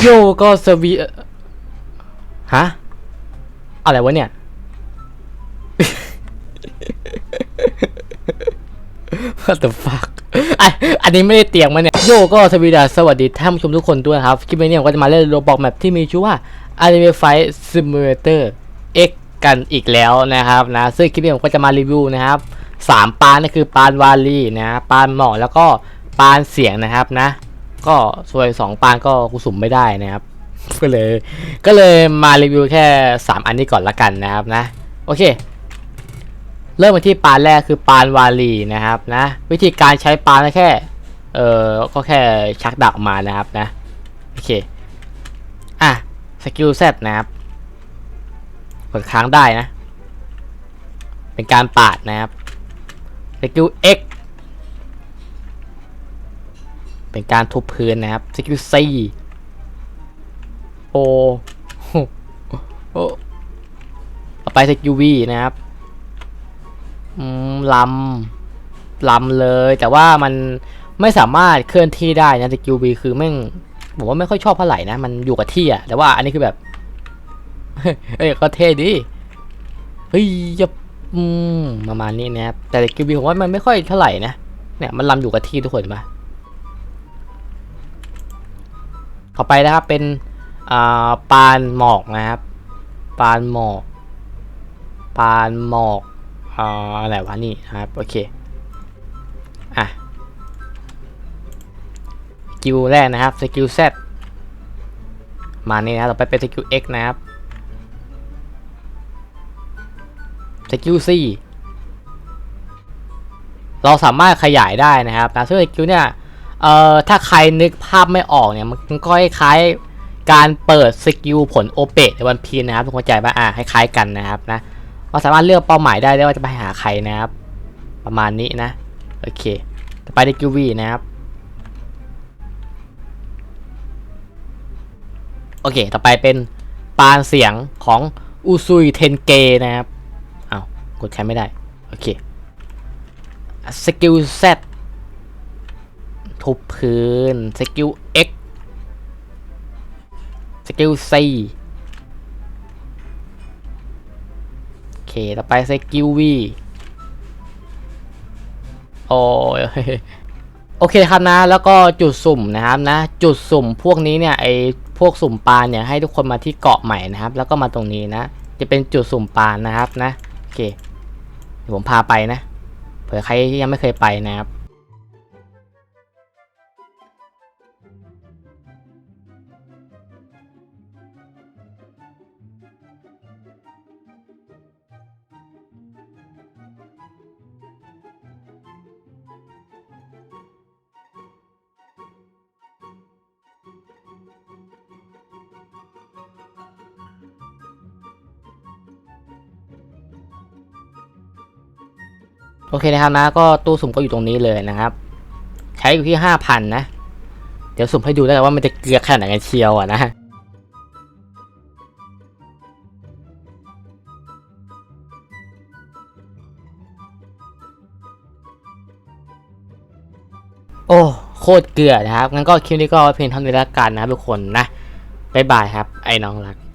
โยก็สวีฮะ อะไรวะเนี่ย What the fuck อะอันนี้ไม่ได้เตียมมาเนี่ย โยก็สวีดาสวัสดีท่านผู้ชมทุกคนด้วยครับ คลิปนี้เนี่ยผมก็จะมาเล่นโรบอกแมปที่มีชื่อว่า Anime Fight Simulator X กันอีกแล้วนะครับนะ ซึ่งคลิปนี้ผมก็จะมารีวิวนะครับสามปานนั่นคือปานวาลีนะปานหมอกแล้วก็ปานเสียงนะครับนะ ก็ส่วนสองปานก็กูสุ่มไม่ได้นะครับ ก็เลย ก็เลยมารีวิวแค่ 3 อันนี้ก่อนละกันนะครับนะ โอเค เริ่มมาที่ปานแรกคือปานวาลีนะครับนะ วิธีการใช้ปานก็แค่ เออก็แค่ชักดาบออกมานะครับนะ โอเค อะ สกิลเซตนะครับกดค้างได้นะ เป็นการปาดนะครับสกิล X เป็นการทุบพื้นนะครับสกิล C โอโอ้ต่อไปสกิล V นะครับอืมลำลำเลย แต่ว่ามันไม่สามารถเคลื่อนที่ได้นะสกิล V คือแม่งผมว่าไม่ค่อยชอบเท่าไหร่นะ มันอยู่กับที่อะแต่ว่าอันนี้คือแบบ เอ้ยก็เท่ดีเฮ้ยจะอืมประมาณนี้นะครับแต่สกิล V ผมว่ามันไม่ค่อยเท่าไหร่นะเนี่ยมันลำอยู่กับที่ทุกคนเห็นปะ ต่อไปนะครับเป็นปานหมอกนะครับ ปานหมอก ปานหมอกอะไรวะนี่นะครับโอเคอะสกิลแรกนะครับสกิล Z มานี่นะครับต่อไปเป็นสกิล X นะครับสกิล C เราสามารถขยายได้นะครับนะซึ่งสกิลเนี่ย เอ่อถ้าใครนึกภาพไม่ออกเนี่ยมันก็คล้ายการเปิดสกิลผลโอเปตในวันพีนะครับทุกคนใจป่ะอ่าคล้ายๆกันนะครับนะเราสามารถเลือกเป้าหมายได้ได้ว่าจะไปหาใครนะครับ ประมาณนี้นะโอเคต่อไปสกิลวีนะครับโอเค ต่อไปเป็นปานเสียงของอุซุยเทนเกนะครับเอา้ากดใช้ไม่ได้ โอเค สกิล Z ทุบพื้นสกิล X สกิล C โอเค ต่อไปสกิล V โอ้ยโอเคครับนะ แล้วก็จุดสุ่มนะครับนะ จุดสุ่มพวกนี้เนี่ยไอพวกสุ่มปลาเนี่ยให้ทุกคนมาที่เกาะใหม่นะครับ แล้วก็มาตรงนี้นะ จะเป็นจุดสุ่มปลานะครับนะ โอเคผมพาไปนะ เผื่อใครที่ยังไม่เคยไปนะครับ โอเคนะครับนะก็ตู้สุ่มก็อยู่ตรงนี้เลยนะครับ ใช้อยู่ที่ห้าพันนะ เดี๋ยวสุ่มให้ดูแล้วยว่ามันจะเกลือขนาดไหนกันเชียวอะนะโอ้โคตรเกลือนะครับงั้นก็คลิปนี้ก็เพียงเท่านี้แล้วกันนะครับทุกคนนะบ๊ายบายครับ ไอ้น้องรัก